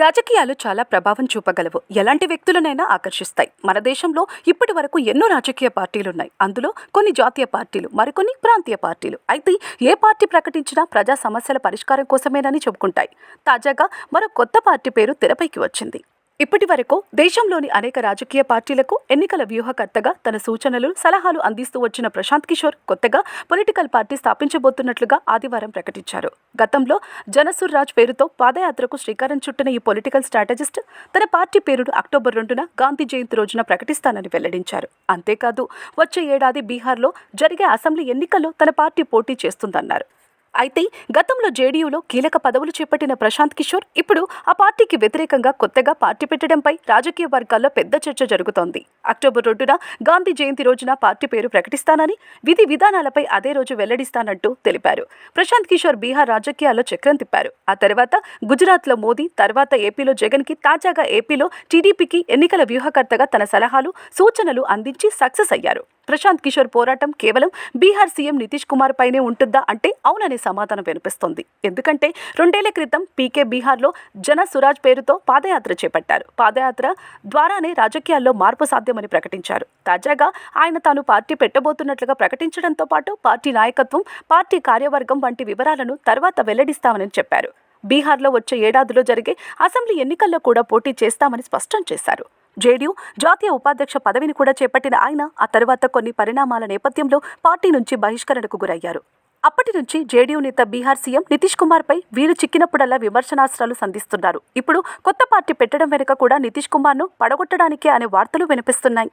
రాజకీయాలు చాలా ప్రభావం చూపగలవు. ఎలాంటి వ్యక్తులనైనా ఆకర్షిస్తాయి. మన దేశంలో ఇప్పటి వరకు ఎన్నో రాజకీయ పార్టీలున్నాయి. అందులో కొన్ని జాతీయ పార్టీలు మరికొన్ని ప్రాంతీయ పార్టీలు. అయితే ఏ పార్టీ ప్రకటించినా ప్రజా సమస్యల పరిష్కారం కోసమేనని చెప్పుకుంటాయి. తాజాగా మరో కొత్త పార్టీ పేరు తెరపైకి వచ్చింది. ఇప్పటి వరకు దేశంలోని అనేక రాజకీయ పార్టీలకు ఎన్నికల వ్యూహకర్తగా తన సూచనలు సలహాలు అందిస్తూ వచ్చిన ప్రశాంత్ కిషోర్ కొత్తగా పొలిటికల్ పార్టీ స్థాపించబోతున్నట్లుగా ఆదివారం ప్రకటించారు. గతంలో జనసుర్ రాజ్ పేరుతో పాదయాత్రకు శ్రీకారం చుట్టిన ఈ పొలిటికల్ స్ట్రాటజిస్ట్ తన పార్టీ పేరును అక్టోబర్ రెండున గాంధీ జయంతి రోజున ప్రకటిస్తానని వెల్లడించారు. అంతేకాదు వచ్చే ఏడాది బీహార్లో జరిగే అసెంబ్లీ ఎన్నికల్లో తన పార్టీ పోటీ చేస్తుందన్నారు. అయితే గతంలో జేడీయూలో కీలక పదవులు చేపట్టిన ప్రశాంత్ కిషోర్ ఇప్పుడు ఆ పార్టీకి వ్యతిరేకంగా కొత్తగా పార్టీ పెట్టడంపై రాజకీయ వర్గాల్లో పెద్ద చర్చ జరుగుతోంది. అక్టోబర్ రెండున గాంధీ జయంతి రోజున పార్టీ పేరు ప్రకటిస్తానని విధి విధానాలపై అదే రోజు వెల్లడిస్తానంటూ తెలిపారు. ప్రశాంత్ కిషోర్ బీహార్ రాజకీయాల్లో చక్రం తిప్పారు. ఆ తర్వాత గుజరాత్లో మోదీ తర్వాత ఏపీలో జగన్కి తాజాగా ఏపీలో టీడీపీకి ఎన్నికల వ్యూహకర్తగా తన సలహాలు సూచనలు అందించి సక్సెస్ అయ్యారు. ప్రశాంత్ కిషోర్ పోరాటం కేవలం బీహార్ సీఎం నితీష్ కుమార్ పైనే ఉంటుందా అంటే అవుననే సమాధానం వినిపిస్తోంది. ఎందుకంటే రెండేళ్ళ క్రితం పీకే బీహార్లో జన సురాజ్ పేరుతో పాదయాత్ర చేపట్టారు. పాదయాత్ర ద్వారానే రాజకీయాల్లో మార్పు సాధ్యమని ప్రకటించారు. తాజాగా ఆయన తాను పార్టీ పెట్టబోతున్నట్లుగా ప్రకటించడంతో పాటు పార్టీ నాయకత్వం పార్టీ కార్యవర్గం వంటి వివరాలను తర్వాత వెల్లడిస్తామని చెప్పారు. బీహార్లో వచ్చే ఏడాదిలో జరిగే అసెంబ్లీ ఎన్నికల్లో కూడా పోటీ చేస్తామని స్పష్టం చేశారు. జేడీయూ జాతీయ ఉపాధ్యక్ష పదవిని కూడా చేపట్టిన ఆయన ఆ తర్వాత కొన్ని పరిణామాల నేపథ్యంలో పార్టీ నుంచి బహిష్కరణకు గురయ్యారు. అప్పటి నుంచి జేడీయూ నేత బీహార్ సీఎం నితీష్ కుమార్ పై వీలు చిక్కినప్పుడల్లా విమర్శనాస్త్రాలు సంధిస్తున్నారు. ఇప్పుడు కొత్త పార్టీ పెట్టడం వెనుక కూడా నితీష్ కుమార్ను పడగొట్టడానికే అనే వార్తలు వినిపిస్తున్నాయి.